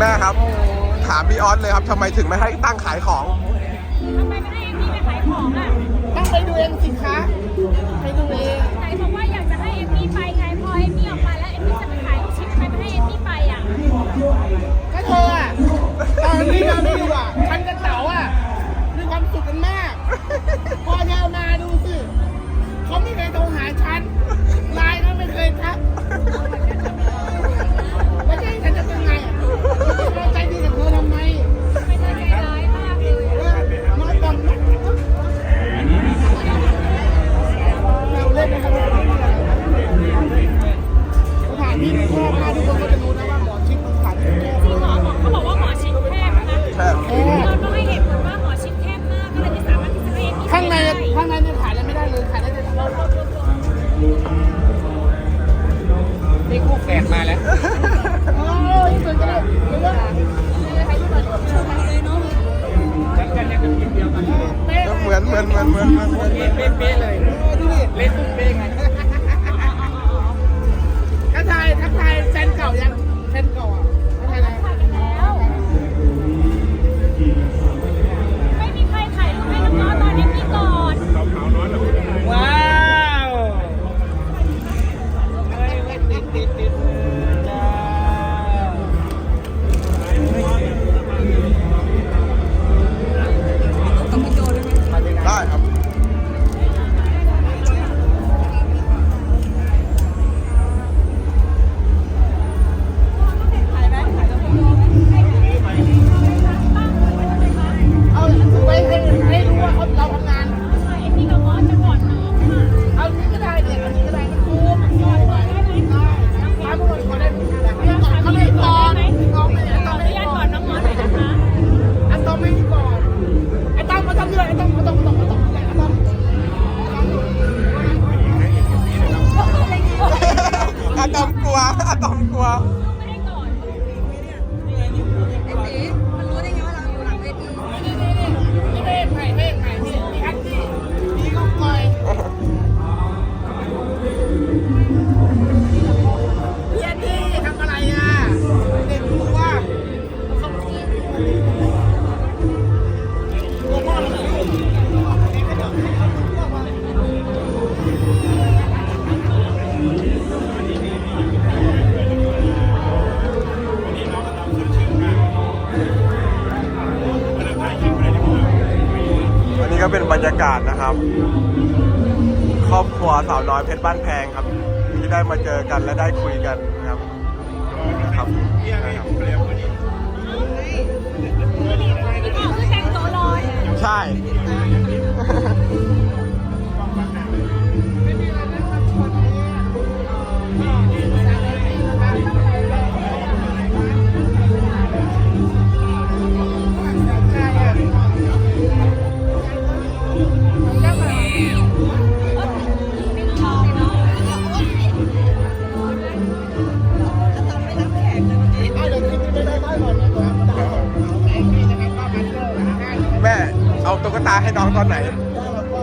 แม่ครับ ถามพี่ออสเลยครับทำไมถึงไม่ให้ตั้งขายของทำไมไม่ให้เอมมี่ไปขายของอะต้องไปดูเองสิคะไปดูเองไหนบอกว่าอยากจะให้เอมมี่ไปไงพอเอมมี่ออกมาแล้วเอมมี่จะไปขายลูกชิ้นทำไมไม่ให้เอมมี่ไปอะ นี่คู่แฝดมาแล้วโอ้ยเหมือนเหรือว่าใครที่มาชมเลยเนาะฉันกันยังเป็นทีมเดียวกันเป๊ะเหมือนเหมือนเหมือนเหมือนเหมือนเหมือนเป๊ะเป๊ะเลยดูดิเล่นตุ้มเป๊ะไงทักทายทักทายแฟนเก่ายังแฟนเก่าอะ รรยากาศนะครับ ครอบครัวสาวน้อยเพชรบ้านแพงครับ ที่ได้มาเจอกันและได้คุยกันครับครับใช่ เอาตุ๊กตาให้น้องตอนไหนแล้วก็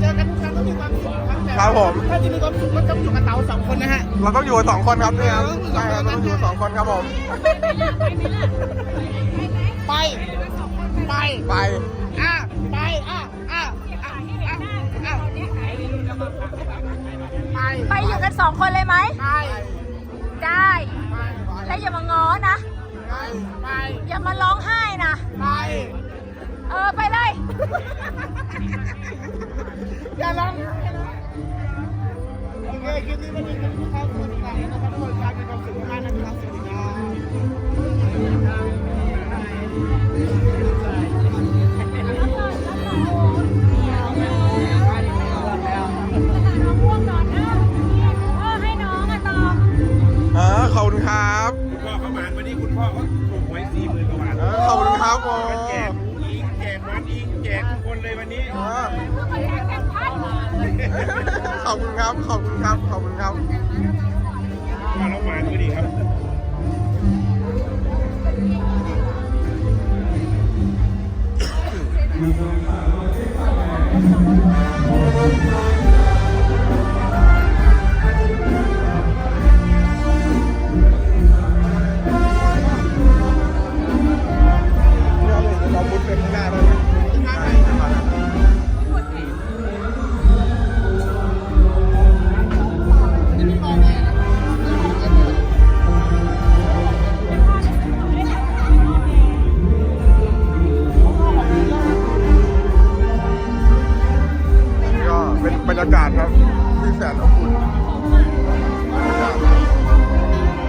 เจอกันทุกครั้งต้องมีความสุขครับแต่ครับผม ถ้าจะมีความสุขก็ต้องอยู่กับเต๋าสองคนนะฮะ เราต้องอยู่กันสองคนครับนี่ครับใช่เราต้องอยู่สองคนครับผม ไป ไป ไป อะ ไป อะ อะ อะ อะ อะ ไป ไปอยู่กันสองคนเลยไหม ไป ได้ แล้วอย่ามาง้อนะ ไปไปอย่ามาร้องไห้นะไปเอไปเลย อย่าร้องโอเคคลิปนี้วันนี้เป็นผู้เข้าสู่รายการนะครับ เลยวันนี้เออเพื่อมาแข่งกันพัดขอบคุณครับ ขอบคุณครับ ขอบคุณครับ มาแล้วหมานก็ดีครับหน้ บรรยากาศครับที่แสนอบอุ่นบรรยากาศ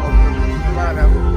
อบอุ่มากนะครับ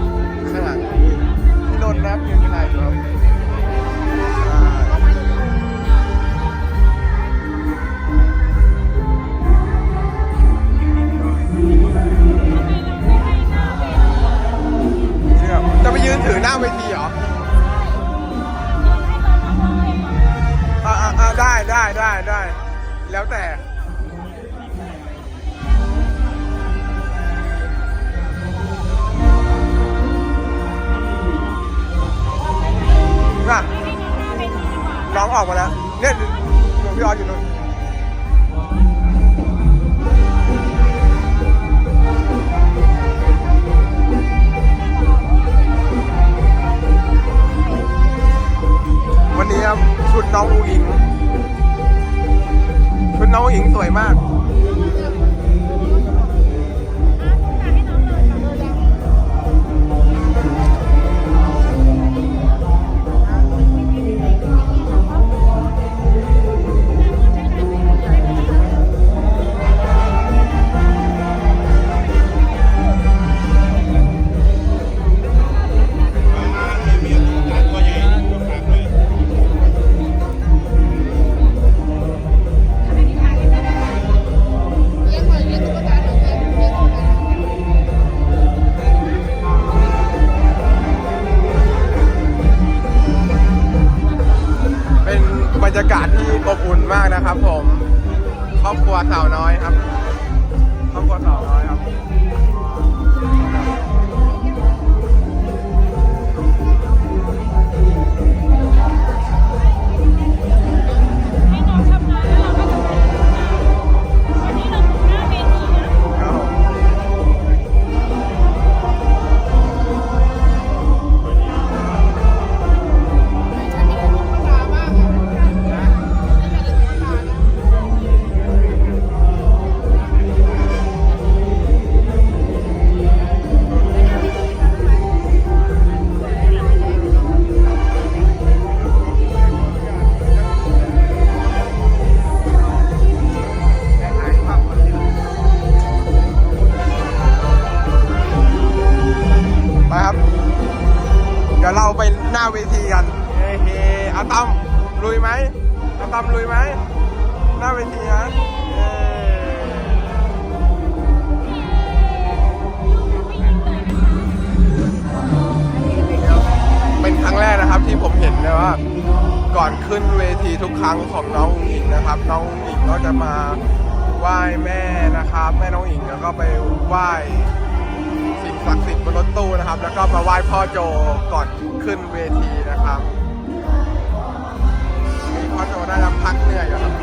อาตั้มลุยไหม หน้าเวทีนะเป็นครั้งแรกนะครับที่ผมเห็นนะว่า ก่อนขึ้นเวทีทุกครั้งของน้องอุ๋งอิงนะครับ น้องอุ๋งอิงก็จะมาไหว้แม่นะครับ แม่น้องอิงแล้วก็ไปไหว้สิ่งศักดิ์สิทธิ์บนรถตู้นะครับ แล้วก็มาไหว้พ่อโจก่อนขึ้นเวทีนะครับ พักเหนื่อยอยู่ครับ